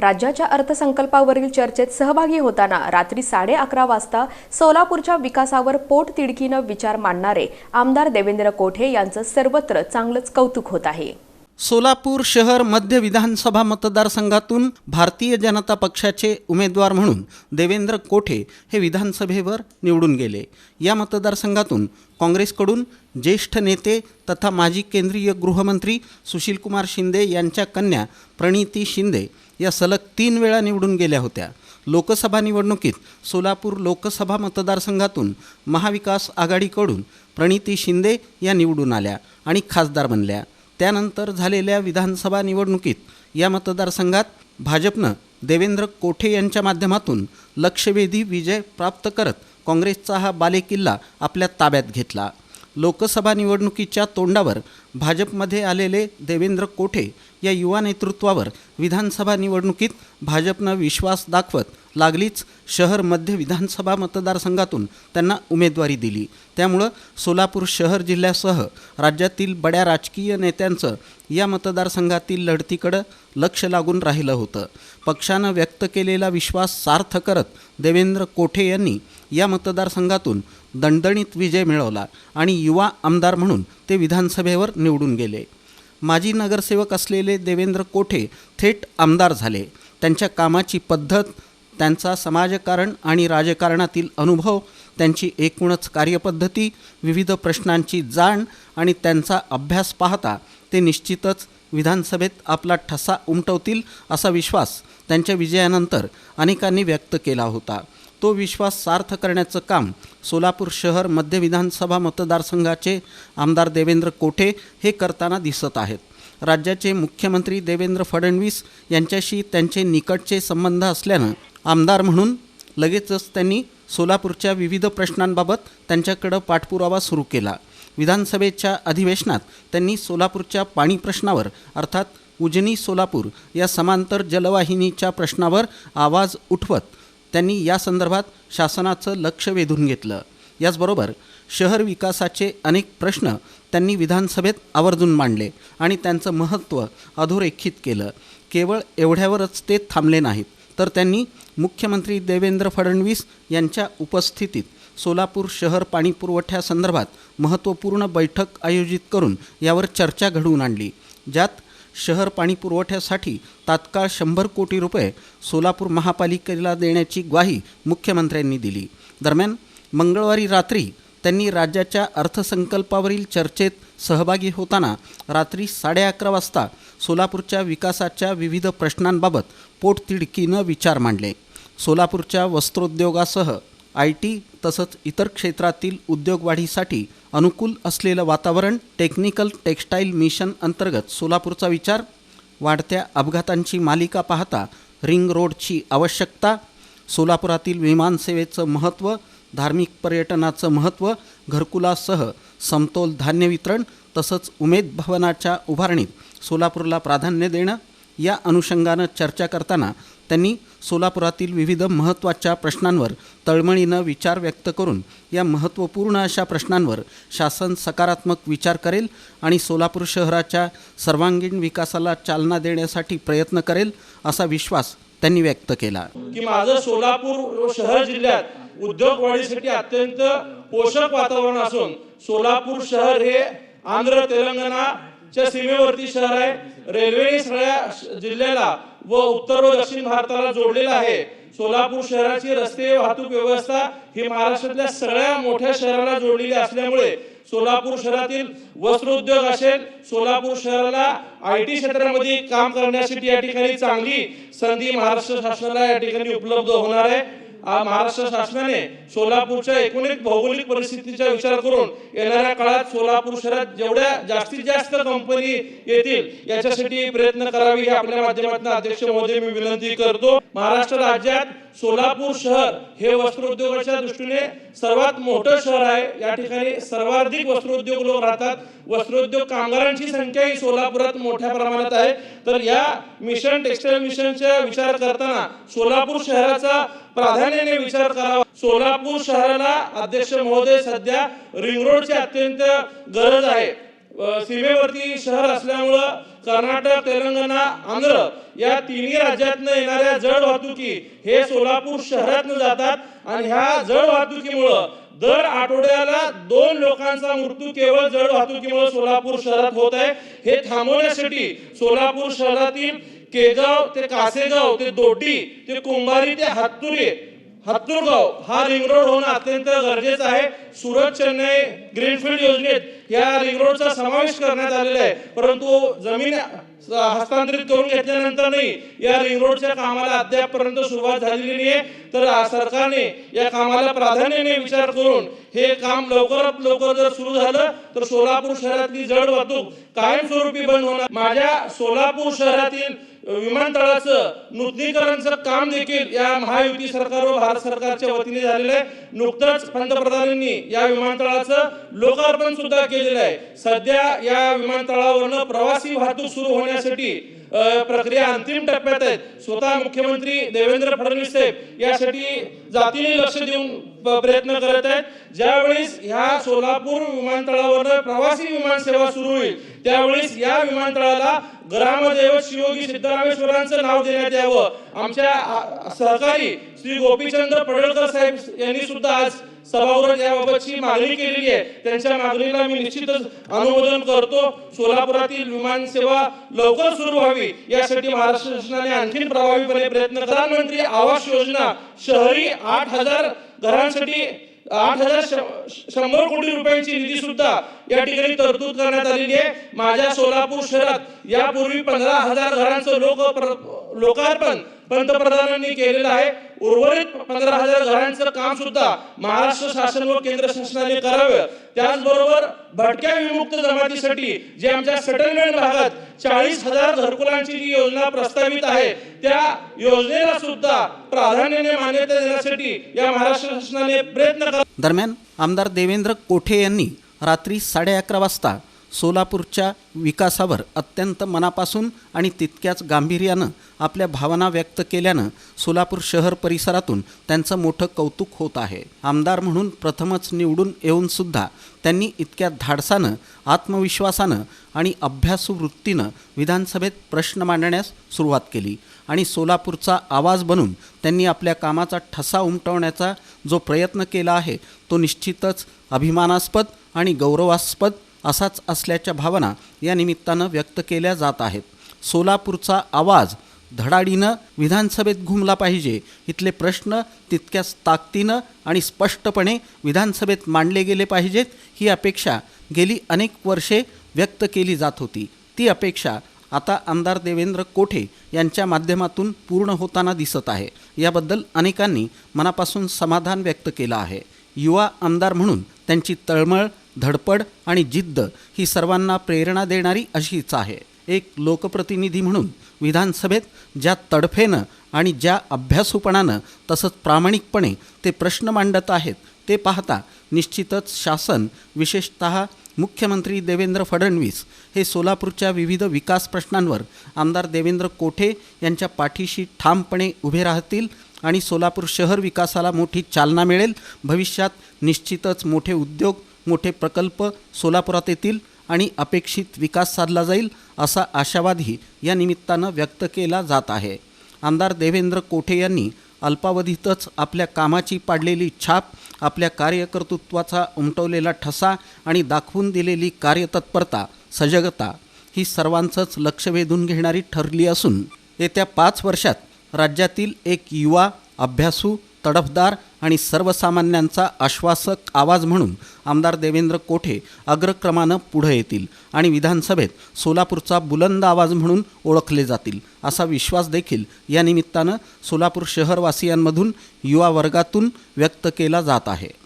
राज्याच्या अर्थसंकल्पावरील चर्चेत सहभागी होताना रात्री साडे अकरा वाजता सोलापूरच्या विकासावर पोटतिडकीनं विचार मांडणारे आमदार देवेंद्र कोठे यांचं सर्वत्र चांगलंच कौतुक होत आहे. सोलापूर शहर मध्य विधानसभा मतदारसंघातून भारतीय जनता पक्षाचे उमेदवार म्हणून देवेंद्र कोठे हे विधानसभेवर निवडून गेले. या मतदारसंघातून काँग्रेसकडून ज्येष्ठ नेते तथा माजी केंद्रीय गृहमंत्री सुशीलकुमार शिंदे यांच्या कन्या प्रणिती शिंदे या सलग तीन वेळा निवडून गेल्या होत्या. लोकसभा निवडणुकीत सोलापूर लोकसभा मतदारसंघातून महाविकास आघाडीकडून प्रणिती शिंदे या निवडून आल्या आणि खासदार बनल्या. त्यानंतर झालेल्या विधानसभा निवडणुकीत या मतदारसंघात भाजपनं देवेंद्र कोठे यांच्या माध्यमातून लक्षवेधी विजय प्राप्त करत काँग्रेसचा हा बालेकिल्ला आपल्या ताब्यात घेतला. लोकसभा निवडणुकीच्या तोंडावर भाजपमध्ये आलेले देवेंद्र कोठे या युवा नेतृत्वावर विधानसभा निवडणुकीत भाजपनं विश्वास दाखवत लागलीच शहर मध्य विधानसभा मतदारसंघातून त्यांना उमेदवारी दिली. त्यामुळं सोलापूर शहर जिल्ह्यासह राज्यातील बड्या राजकीय नेत्यांचं या मतदारसंघातील लढतीकडं लक्ष लागून राहिलं होतं. पक्षानं व्यक्त केलेला विश्वास सार्थ करत देवेंद्र कोठे यांनी या मतदारसंघातून दणदणीत विजय मिळवला आणि युवा आमदार म्हणून ते विधानसभेवर निवडून गेले. माजी नगरसेवक असलेले देवेंद्र कोठे थेट आमदार झाले. त्यांच्या कामाची पद्धत त्यांचा समाजकारण आणि राजकारणातील अनुभव त्यांची एकूणच कार्यपद्धती विविध प्रश्नांची जाण आणि त्यांचा अभ्यास पाहता ते निश्चितच विधानसभेत आपला ठसा उमटवतील असा विश्वास त्यांच्या विजयानंतर अनेकांनी व्यक्त केला होता. तो विश्वास सार्थ करण्याचं काम सोलापूर शहर मध्य विधानसभा मतदारसंघाचे आमदार देवेंद्र कोठे हे करताना दिसत आहेत. राज्याचे मुख्यमंत्री देवेंद्र फडणवीस यांच्याशी त्यांचे निकटचे संबंध असल्यानं आमदार म्हणून लगेचच त्यांनी सोलापूरच्या विविध प्रश्नांबाबत त्यांच्याकडं पाठपुरावा सुरू केला. विधानसभेच्या अधिवेशनात त्यांनी सोलापूरच्या पाणी प्रश्नावर अर्थात उजनी सोलापूर या समांतर जलवाहिनीच्या प्रश्नावर आवाज उठवत त्यांनी या संदर्भात शासनाचं लक्ष वेधून घेतलं. याचबरोबर शहर विकासाचे अनेक प्रश्न त्यांनी विधानसभेत आवर्जून मांडले आणि त्यांचं महत्त्व अधोरेखित केलं. केवळ एवढ्यावरच ते थांबले नाहीत. तर त्यांनी मुख्यमंत्री देवेंद्र फडणवीस यांच्या उपस्थितीत सोलापूर शहर पाणी पुरवठ्यासंदर्भात महत्त्वपूर्ण बैठक आयोजित करून यावर चर्चा घडवून आणली ज्यात शहर पाणी पुरवठ्यासाठी तात्काळ शंभर कोटी रुपये सोलापूर महापालिकेला देण्याची ग्वाही मुख्यमंत्र्यांनी दिली. दरम्यान मंगळवारी रात्री त्यांनी राज्याच्या अर्थसंकल्पावरील चर्चेत सहभागी होताना रात्री साडे अकरा वाजता सोलापूरच्या विकासाच्या विविध प्रश्नांबाबत पोटतिडकीनं विचार मांडले. सोलापूरच्या वस्त्रोद्योगासह आय टी तसंच इतर क्षेत्रातील उद्योगवाढीसाठी अनुकूल असलेलं वातावरण टेक्निकल टेक्स्टाईल मिशन अंतर्गत सोलापूरचा विचार वाढत्या अपघातांची मालिका पाहता रिंग रोडची आवश्यकता सोलापुरातील विमानसेवेचं महत्त्व धार्मिक पर्यटनाचं महत्त्व घरकुलासह समतोल धान्य वितरण तसंच उमेद भवनाच्या उभारणीत सोलापूरला प्राधान्य देणं या अनुषंगानं चर्चा करताना त्यांनी सोलापुरातील विविध महत्त्वाच्या प्रश्नांवर तळमळीनं विचार व्यक्त करून या महत्त्वपूर्ण अशा प्रश्नांवर शासन सकारात्मक विचार करेल आणि सोलापूर शहराच्या सर्वांगीण विकासाला चालना देण्यासाठी प्रयत्न करेल असा विश्वास त्यांनी व्यक्त केला. की माझं सोलापूर शहर जिल्ह्यात उद्योग वाढीसाठी अत्यंत पोषक वातावरण असून सोलापूर शहर हे आंध्र तेलंगणा च्या सीमेवरती शहर आहे. रेल्वे सगळ्या जिल्ह्याला व उत्तर व दक्षिण भारताला जोडलेला आहे. सोलापूर शहराची रस्ते वाहतूक व्यवस्था ही महाराष्ट्रातल्या सगळ्या मोठ्या शहराला जोडलेली असल्यामुळे सोलापूर शहरातील वस्त्रोद्योग असेल सोलापूर शहराला आय टी क्षेत्रामध्ये काम करण्यासाठी या ठिकाणी चांगली संधी महाराष्ट्र शासनाला या ठिकाणी उपलब्ध होणार आहे. महाराष्ट्र शासनाने सोलापूरच्या एकूण एक भौगोलिक परिस्थितीचा विचार करून येणाऱ्या काळात सोलापूर शहरात जेवढ्या जास्तीत जास्त कंपनी येतील याच्यासाठी प्रयत्न करावे ही आपल्या माध्यमातून अध्यक्ष महोदय मी विनंती करतो. महाराष्ट्र राज्यात सोलापूर शहर हे वस्त्रोद्योगाच्या दृष्टीने सर्वात मोठं शहर आहे. या ठिकाणी सर्वाधिक वस्त्रोद्योग लोक राहतात. वस्त्रोद्योग कामगारांची संख्या ही सोलापुरात मोठ्या प्रमाणात आहे. तर या मिशन टेक्सटाईल मिशनचा विचार करताना सोलापूर शहराचा प्राधान्याने विचार करावा. सोलापूर शहराला अध्यक्ष महोदय सध्या रिंग रोडची अत्यंत गरज आहे. सीमेवरती शहर असल्यामुळं कर्नाटक तेलंगणा आंध्र या तिन्ही राज्यातनं येणाऱ्या जड वाहतुकी हे सोलापूर शहरातनं जातात. आणि ह्या जड वाहतुकीमुळं दर आठवड्याला दोन लोकांचा मृत्यू केवळ जड वाहतुकीमुळे सोलापूर शहरात होत आहे. हे थांबवण्यासाठी सोलापूर शहरातील केगाव ते कासेगाव ते दोटी ते कुंभारी ते हातुरे हातूरगाव हा रिंग रोड होणं अत्यंत गरजेचं आहे. सुरत चेन्नई ग्रीनफील्ड योजनेत या रिंग रोडचा समावेश करण्यात आलेला आहे. परंतु जमीन हस्तांतरित करून घेतल्यानंतरही या रिंग रोडच्या कामाला अद्यापपर्यंत सुरुवात झालेली नाही तर सरकारने या कामाला प्राधान्याने विचार करून हे काम लवकरात लवकर जर सुरू झालं तर सोलापूर शहरातली जड वाहतूक कायमस्वरूपी बंद होणार. माझ्या सोलापूर शहरातील विमानतळाचं नूतनीकरणचं काम देखील या महायुती सरकार व भारत सरकारच्या वतीने झालेलं आहे. नुकतंच पंतप्रधानांनी या विमानतळाचं लोकार्पण सुद्धा केलेलं आहे. सध्या या विमानतळावरनं प्रवासी वाहतूक सुरू होण्यासाठी प्रक्रिया अंतिम टप्प्यात आहेत स्वतः मुख्यमंत्री देवेंद्र फडणवीस साहेब यासाठी जातीने लक्ष देऊन प- प्रयत्न करत आहेत. ज्यावेळेस ह्या सोलापूर विमानतळावर प्रवासी विमान सेवा सुरू होईल त्यावेळेस या विमानतळाला ग्रामदैवत शिवयोगी सिद्धरामेश्वरांचं नाव देण्यात यावं. आमच्या सहकारी श्री गोपीचंद पडळकर साहेब यांनी सुद्धा आज सभागृहात याबाबतची मागणी केलेली आहे. त्यांच्या मागणीला मी निश्चितच अनुमोदन करतो. सोलापुरातील विमान सेवा लवकर सुरू व्हावी. यासाठी महाराष्ट्र शासनाने आणखी प्रभावीपणे प्रयत्न प्रधानमंत्री आवास योजना शहरी आठ हजार घरांसाठी आठ हजार शंभर कोटी रुपयांची निधी सुद्धा या ठिकाणी तरतूद करण्यात आलेली आहे. माझ्या सोलापूर शहरात यापूर्वी पंधरा हजार घरांचं लोक लोकार्पण पंतप्रधानांनी केलेलं आहे. उर्वरित पंधरा हजार घरांचं काम सुद्धा महाराष्ट्र शासन व केंद्र शासनाने करावं. त्याचबरोबर भटक्या विमुक्त जमातीसाठी जे आमच्या सेटलमेंट भागात चाळीस हजार घरकुलांची जी योजना प्रस्तावित आहे त्या योजनेला सुद्धा प्राधान्याने मान्यता देण्यासाठी या महाराष्ट्र शासनाने प्रयत्न करा दरम्यान आमदार देवेंद्र कोठे यांनी रात्री साडे अकरा वाजता सोलापूरच्या विकासावर अत्यंत मनापासून आणि तितक्याच गांभीर्यानं आपल्या भावना व्यक्त केल्यानं सोलापूर शहर परिसरातून त्यांचं मोठं कौतुक होत आहे. आमदार म्हणून प्रथमच निवडून येऊनसुद्धा त्यांनी इतक्या धाडसानं आत्मविश्वासानं आणि अभ्यासू वृत्तीनं विधानसभेत प्रश्न मांडण्यास सुरुवात केली आणि सोलापूरचा आवाज बनून त्यांनी आपल्या कामाचा ठसा उमटवण्याचा जो प्रयत्न केला आहे तो निश्चितच अभिमानास्पद आणि गौरवास्पद असाच असल्याच्या भावना या निमित्तानं व्यक्त केल्या जात आहेत. सोलापूरचा आवाज धडाडीनं विधानसभेत घुमला पाहिजे इथले प्रश्न तितक्याच ताकदीनं आणि स्पष्टपणे विधानसभेत मांडले गेले पाहिजेत ही अपेक्षा गेली अनेक वर्षे व्यक्त केली जात होती. ती अपेक्षा आता आमदार देवेंद्र कोठे यांच्या माध्यमातून पूर्ण होताना दिसत आहे. याबद्दल अनेकांनी मनापासून समाधान व्यक्त केलं आहे. युवा आमदार म्हणून त्यांची तळमळ धडपड आणि जिद्द ही सर्वांना प्रेरणा देणारी अशीच आहे. एक लोकप्रतिनिधी म्हणून विधानसभेत ज्या तडफेनं आणि ज्या अभ्यासूपणानं तसंच प्रामाणिकपणे ते प्रश्न मांडत आहेत ते पाहता निश्चितच शासन विशेषत मुख्यमंत्री देवेंद्र फडणवीस हे सोलापूरच्या विविध विकास प्रश्नांवर आमदार देवेंद्र कोठे यांच्या पाठीशी ठामपणे उभे राहतील आणि सोलापूर शहर विकासाला मोठी चालना मिळेल भविष्यात निश्चितच मोठे उद्योग मोठे प्रकल्प सोलापुरात येतील आणि अपेक्षित विकास साधला जाईल असा आशावादही या निमित्तानं व्यक्त केला जात आहे. आमदार देवेंद्र कोठे यांनी अल्पावधीतच आपल्या कामाची पाडलेली छाप आपल्या कार्यकर्तृत्वाचा उमटवलेला ठसा आणि दाखवून दिलेली कार्यतत्परता सजगता ही सर्वांचंच लक्ष वेधून घेणारी ठरली असून येत्या पाच वर्षात राज्यातील एक युवा अभ्यासू तडफदार आणि सर्वसामान्यांचा आश्वासक आवाज म्हणून आमदार देवेंद्र कोठे अग्रक्रमानं पुढे येतील आणि विधानसभेत सोलापूरचा बुलंद आवाज म्हणून ओळखले जातील असा विश्वास देखील या निमित्तानं सोलापूर शहरवासियांमधून युवा वर्गातून व्यक्त केला जात आहे.